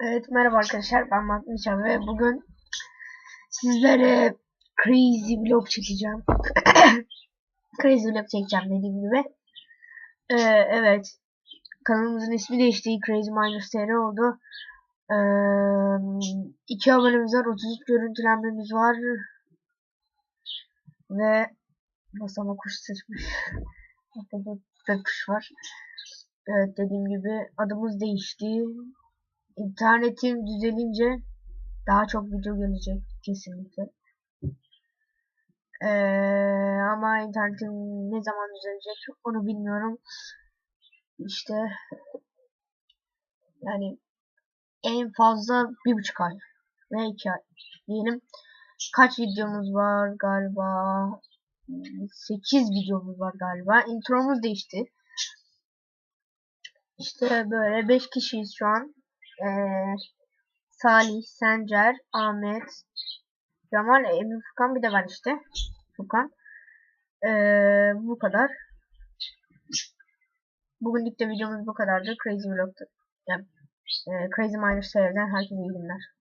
Evet merhaba arkadaşlar ben Matmışa ve bugün sizlere Crazy Vlog çekeceğim. crazy Vlog çekeceğim dediğim gibi. Ee, evet kanalımızın ismi değişti. Crazy Miners TR oldu. Ee, iki abonemiz var. 33 görüntülenmemiz var. Ve masama kuş sıçmış. Burada da kuş var. Evet dediğim gibi adımız değişti. İnternetim düzelince daha çok video gelecek kesinlikle. Ee, ama internetim ne zaman düzelecek onu bilmiyorum. İşte yani en fazla bir buçuk ay ve iki ay diyelim. Kaç videomuz var galiba? 8 videomuz var galiba. Intromuz değişti. İşte böyle 5 kişiyiz şu an. Ee, Salih, Sencer, Ahmet, Cemal, Emin Furkan bir de var işte. Furkan. Ee, bu kadar. Bugünlük de videomuz bu kadardı. Crazy Vlog'da. Yani, e, Crazy Miners seriden herkese iyi günler.